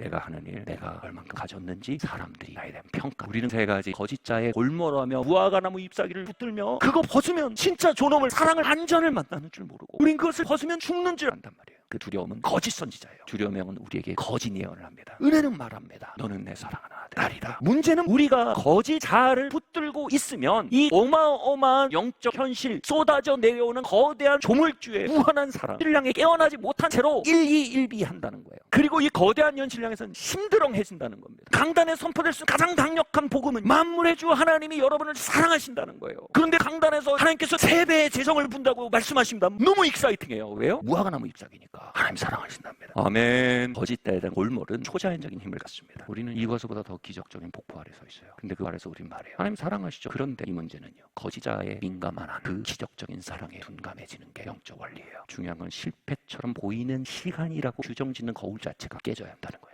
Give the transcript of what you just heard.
내가 하는 일, 내가 얼만큼 가졌는지 사람들이 나에 대한 평가. 우리는 세 가지 거짓자의 골몰하며 무화과나무 잎사귀를 붙들며 그거 벗으면 진짜 존엄을 사랑을 안전을 만나는 줄 모르고 우린 그것을 벗으면 죽는 줄 안단 말이에요. 그 두려움은 거짓 선지자예요. 두려움은 우리에게 거짓 예언을 합니다. 은혜는 말합니다. 너는 내 사랑하는 아니다. 문제는 우리가 거짓 자아를 붙들고 있으면 이 어마어마한 영적 현실 쏟아져 내려오는 거대한 조물주의 무한한 사랑을 향해 깨어나지 못한 채로 일희일비한다는 거예요. 그리고 이 거대한 현실 향해서는 심드렁해진다는 겁니다. 강단에 선포될 수 있는 가장 강력한 복음은 만물의 주 하나님이 여러분을 사랑하신다는 거예요. 그런데 강단에서 하나님께서 세 배의 재성을 분다고 말씀하십니다. 너무 익사이팅해요. 왜요? 무화과 나무 잎사귀니까 하나님 사랑하신답니다. 아멘. 거짓다에 대한 골몰은 초자연적인 힘을 갖습니다. 우리는 이것보다 더 기적적인 복부 아래 서 있어요. 근데 그 아래서 우린 말해요. 하나님 사랑하시죠. 그런데 이 문제는요. 거짓자의 민감한 한, 그 기적적인 사랑에 둔감해지는 게 영적 원리예요. 중요한 건 실패처럼 보이는 시간이라고 규정짓는 거울 자체가 깨져야 한다는 거예요.